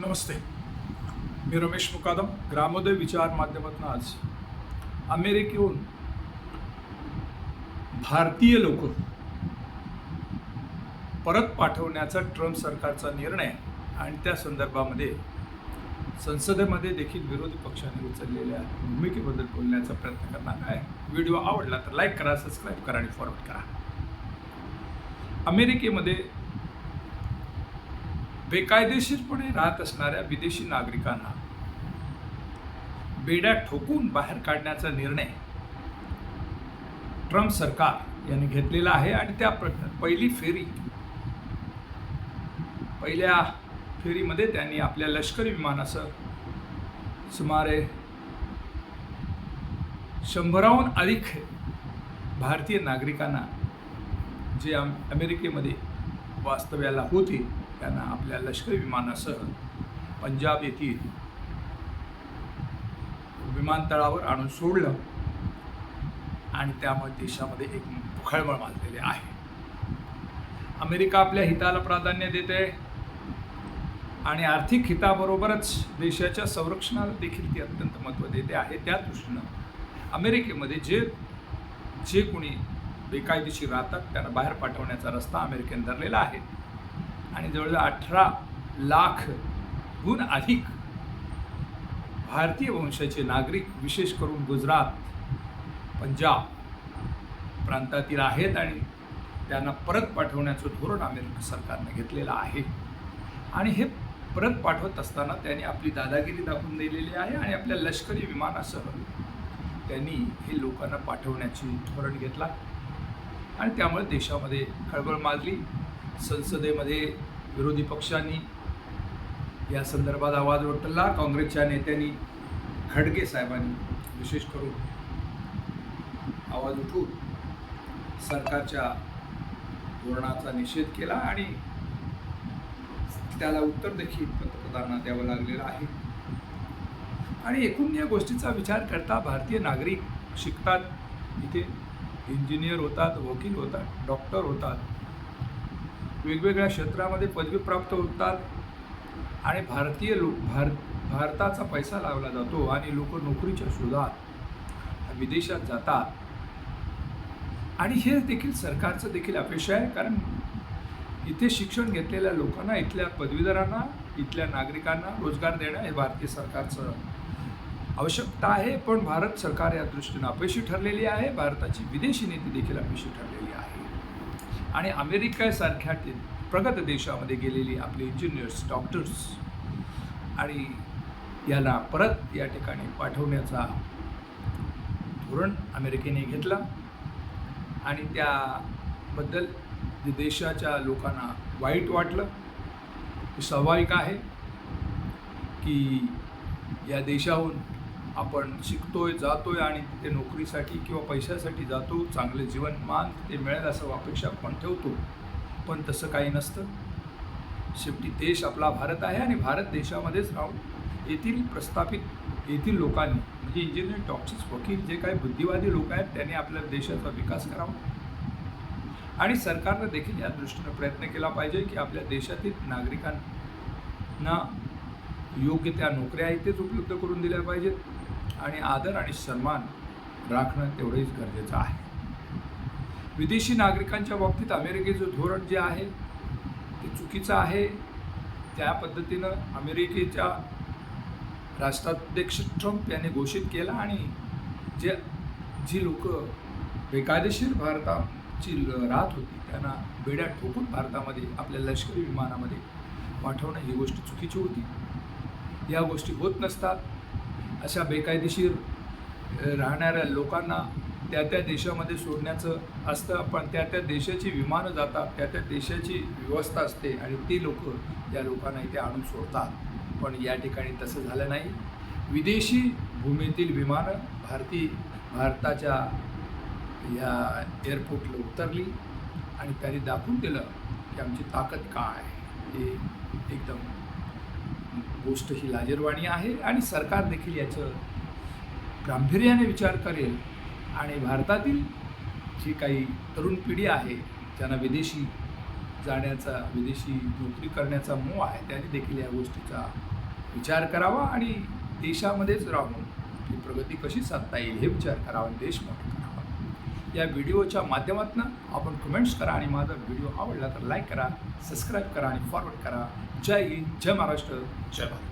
नमस्ते. मी रमेश मुकादम ग्रामोदय विचार माध्यमातून आज अमेरिकेहून भारतीय लोक परत पाठवण्याचा ट्रम्प सरकारचा निर्णय आणि त्या संदर्भामध्ये संसदेमध्ये देखील विरोधी पक्षाने उचललेल्या भूमिकेबद्दल बोलण्याचा प्रयत्न करणार आहे. व्हिडिओ आवडला तर लाईक करा सबस्क्राईब करा आणि फॉरवर्ड करा. अमेरिकेमध्ये बेकायदेशीरपणे राहत असणाऱ्या विदेशी नागरिकांना बेड्या ठोकून बाहेर काढण्याचा निर्णय ट्रम्प सरकार यांनी घेतलेला आहे आणि त्या प्र पहिली फेरी पहिल्या फेरीमध्ये त्यांनी आपल्या लष्करी विमानासह सुमारे शंभराहून अधिक भारतीय नागरिकांना जे अमेरिकेमध्ये वास्तव्याला होती त्यांना आपल्या लष्करी विमानासह पंजाब येथील विमानतळावर आणून सोडलं. आणि त्यामुळे देशामध्ये एक खळबळ माजलेली आहे. अमेरिका आपल्या हिताला प्राधान्य देते. आणि आर्थिक हिताबरोबरच देशाच्या संरक्षणाला देखील ती अत्यंत महत्त्व देते आहे. त्या दृष्टीनं अमेरिकेमध्ये जे जे कोणी बेकायदेशीर राहतात त्यांना बाहेर पाठवण्याचा रस्ता अमेरिकेने धरलेला आहे. आणि जवळजवळ अठरा लाखहून अधिक भारतीय वंशाचे नागरिक विशेष करून गुजरात पंजाब प्रांतातील आहेत आणि त्यांना परत पाठवण्याचं धोरण अमेरिका सरकारनं घेतलेलं आहे. आणि हे परत पाठवत असताना त्यांनी आपली दादागिरी दाखवून दिलेली आहे आणि आपल्या लष्करी विमानासह त्यांनी हे लोकांना पाठवण्याची धोरण घेतला. आणि त्यामुळे देशामध्ये खळबळ माजली. संसदेमध्ये विरोधी पक्षांनी या संदर्भात आवाज उठला. काँग्रेसच्या नेत्यांनी खडगे साहेबांनी विशेष करून आवाज उठून सरकारच्या धोरणाचा निषेध केला आणि त्याला उत्तर देखील पंतप्रधानांना द्यावं लागलेलं आहे. आणि एकूण या गोष्टीचा विचार करता भारतीय नागरिक शिकतात इथे इंजिनियर होतात वकील होतात डॉक्टर होतात. वेगवेगळ्या क्षेत्रामध्ये पदवी प्राप्त होतात आणि भारतीय लोक भार भारताचा पैसा लावला जातो आणि लोक नोकरीच्या शोधात विदेशात जातात. आणि हे देखील सरकारचं देखील अपेक्षा आहे कारण इथे शिक्षण घेतलेल्या लोकांना इथल्या पदवीधरांना इथल्या नागरिकांना रोजगार देणं हे भारतीय सरकारचं आवश्यकता आहे. पण भारत सरकार या दृष्टीनं अपयशी ठरलेली आहे. भारताची विदेशी नीती देखील अपयशी ठरलेली आहे. आणि अमेरिकेसारख्या ते- प्रगत देशामध्ये गेलेली आपले इंजिनियर्स डॉक्टर्स आणि याला परत या ठिकाणी पाठवण्याचा धोरण अमेरिकेने घेतला. आणि त्याबद्दल जे देशाच्या लोकांना वाईट वाटलं स्वाभाविक आहे की या देशाहून आपण शिकतोय जातोय आणि तिथे नोकरीसाठी किंवा पैशासाठी जातो चांगले जीवनमान ते मिळेल असं अपेक्षा आपण ठेवतो. पण तसं काही नसतं. शेवटी देश आपला भारत आहे आणि भारत देशामध्येच राहून येथील प्रस्थापित येथील लोकांनी म्हणजे इंजिनियर डॉक्टर्स वकील जे काही बुद्धिवादी लोक आहेत त्यांनी आपल्या देशाचा विकास करावा. आणि सरकारनं देखील या दृष्टीनं प्रयत्न केला पाहिजे की आपल्या देशातील नागरिकांना योग्य त्या नोकऱ्या इथेच उपलब्ध करून दिल्या पाहिजेत. आणि आदर आणि सन्मान राखणं तेवढंच गरजेचं आहे. विदेशी नागरिकांच्या बाबतीत अमेरिकेचं धोरण जे आहे ते चुकीचं आहे. त्या पद्धतीनं अमेरिकेच्या राष्ट्राध्यक्ष ट्रम्प यांनी घोषित केला आणि जे जी लोक बेकायदेशीर भारताची राहत होती त्यांना बेड्या ठोकून भारतामध्ये आपल्या लष्करी विमानामध्ये पाठवणं ही गोष्ट चुकीची होती. या गोष्टी होत नसतात. अशा बेकायदेशीर राहणाऱ्या लोकांना त्या त्या देशामध्ये सोडण्याचं असतं. पण त्या त्या देशाची विमानं जातात त्या त्या देशाची व्यवस्था असते आणि ती लोक या लोकांना इथे आणून सोडतात. पण या ठिकाणी तसं झालं नाही. विदेशी भूमीतील विमानं भारती भारताच्या या एअरपोर्टला उतरली आणि त्यांनी दाखवून दिलं की आमची ताकद काय आहे. हे एकदम गोष्ट ही लाजीरवाणी आहे आणि सरकार देखील याचं गांभीर्याने विचार करेल. आणि भारतातील जी काही तरुण पिढी आहे ज्यांना विदेशी जाण्याचा विदेशी नोकरी करण्याचा मोह आहे त्याने देखील या गोष्टीचा विचार करावा आणि देशामध्येच राहून आपली प्रगती कशी साधता येईल हे विचार करावा आणि देश मोठा या व्हिडिओच्या माध्यमातून आपण कमेंट्स करा आणि माझा व्हिडिओ आवडला तर लाईक करा सबस्क्राईब करा आणि फॉरवर्ड करा. जय हिंद जय महाराष्ट्र जय भारत.